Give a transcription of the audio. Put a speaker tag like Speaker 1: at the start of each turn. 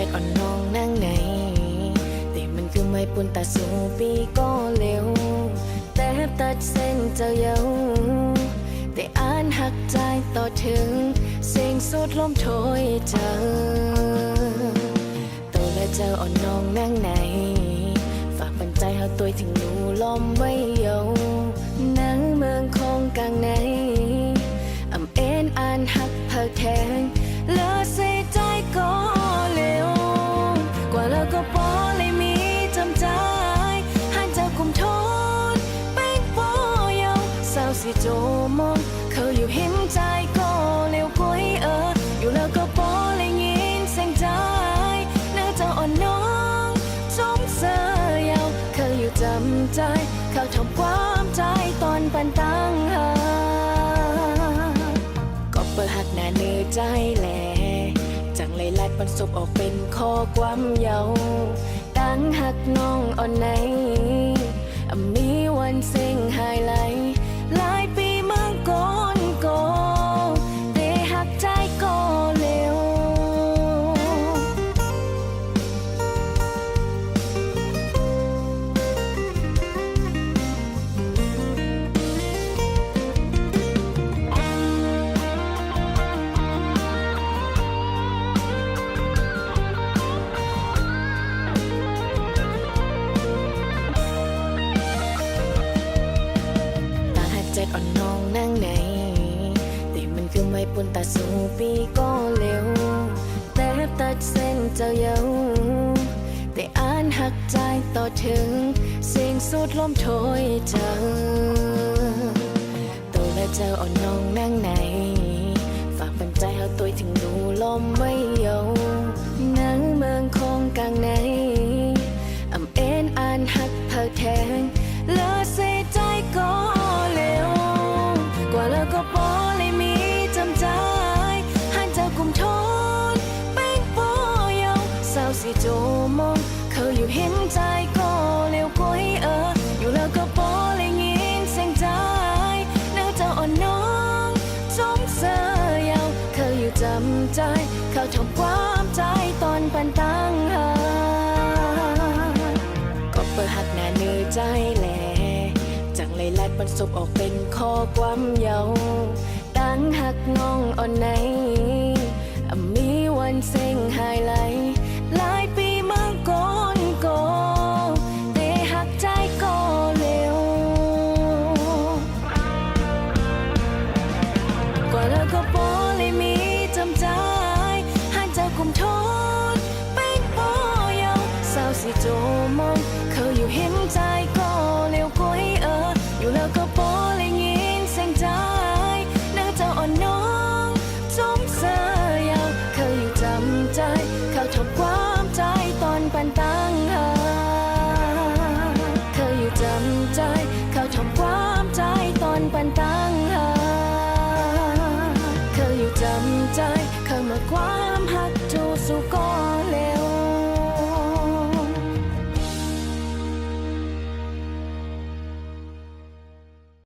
Speaker 1: ใจอ่อนน้องนั่งไหน แต่มันคือไม่ปุ่นตาสูปีก็เร็ว แต่ตัดเส้นเจ้าเยาแต่อ่านหักใจต่อถึง เสียงสุดลมโชยเจอโตแล้วเจ้าอ่อนน้องนั่งไหน ฝากปันใจเฮาตัวถึงหนูล้อมไว้เยาาเศร้าสิโจมองเขาอยู่เห็นใจก็เร็วกว่าให้เอออยู่แล้วก็พอเลยยินเสียงใจเนื้อเจ้าอ่อนน้องจมเสยเยาเขาอยู่จำใจเขาทำความใจตอนปันตั้งหาก็เปิดหักหน้าเนื้อใจแหลจังเลยลัดบรรสบออกเป็นข้อความเยาตั้งหักน้องอ่อนไหนอมีวันเซ็งหายไหลห เจ็ดอ่อนน้องนั่งไหนแต่มันคือไม่ปุ่นตาสูปีก็เร็ว แต่ตัดเส้นเจ้าเยาแต่อ่านหักใจต่อถึง เสียงสุดลมโชยเจอตัวและเจ้าอ่อนน้องนั่งไหน ฝากปันใจเฮาตัวถึงดูลมไว้เยานังเมืองคงกลางในอำเอ็นอ่านหักเพิกแทง เขาอยู่เห็นใจก็เร็วกว่าให้เอออยู่แล้วก็พอเลยยินเสียงใจเนื้อเจ้าอ่อนน้องจมเสยยาเขาอยู่จำใจเขาทำความใจตอนปันตั้งหาก็เปิดหักหน้าเนื้อใจแหลจังเลยลัดบรรสบออกเป็นข้อความเยาตั้งหักน้องอ่อนไหน ที่โจมองเขาอยู่เห็นใจก็เลี้ยวกุ้ยเออ อยู่แล้วก็โปเลยยินเสียงใจนางเจ้าอ่อนน้องจมเสียยาวเขาอยู่จำใจ เขาทบความใจตอนปันตา